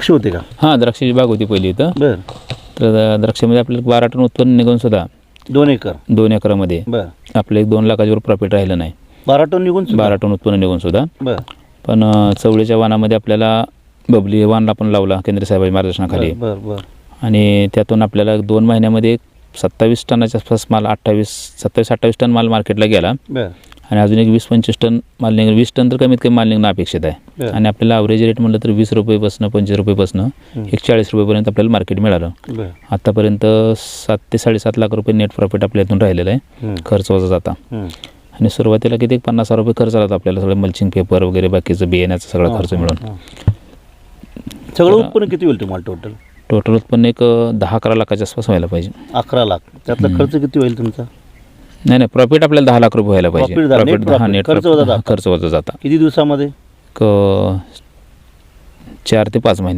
द्राक्ष होते का? हां द्राक्षाची बाग होती पहिली इथं. बर. तर द्राक्षामध्ये आपल्याला बारा टन उत्पन्न निघून सुद्धा दोन एकर. दोन एकरामध्ये बर. आपलं एक दोन लाखाच्या वर प्रॉफिट राहिलं नाही. बारा टन निघून सुद्धा? बारा टन उत्पन्न निघून सुद्धा. बर. पण अं, चवळीच्या वाणामध्ये आपल्याला बबली वाण आपण लावला केंद्र साहेबांच्या मार्गदर्शनाखाली. बर बर आणि त्यातून आपल्याला दोन महिन्यामध्ये सत्तावीस टनाच्या आसपास माल अठ्ठावीस सत्तावीस अठ्ठावीस टन माल मार्केटला गेला. बर. आणि अजून एक वीस पंचवीस टन माल निघ वीस टन तर कमीत कमी माल निघणं अपेक्षित आहे. आणि आपल्याला अवरेज रेट म्हटलं तर वीस रुपयेपासून पंचवीस रुपयेपासून एक चाळीस रुपयेपर्यंत आपल्याला मार्केट मिळालं. आतापर्यंत सात ते साडेसात लाख रुपये नेट प्रॉफिट आपल्या इथून राहिलेलं आहे. खर्च वजा जाता. आणि सुरुवातीला किती? एक पन्नास हजार रुपये खर्च आला आपल्याला सगळं मल्चिंग पेपर वगैरे बाकीचं बियाण्याचा सगळा खर्च मिळून. सगळं उत्पन्न किती होईल तुम्हाला टोटल टोटल उत्पन्न एक दहा अकरा लाखाच्या आसपास व्हायला पाहिजे. अकरा लाख. त्यातला खर्च किती होईल तुमचा? नाही नाही प्रॉफिट आपल्याला दहा लाख रुपये व्हायला पाहिजे. Profit दहा- net Profit, हा, profit. net खर्च profit, वजा. खर्च वजा जाता. किती दिवसामध्ये? अं, चार ते पाच महिने.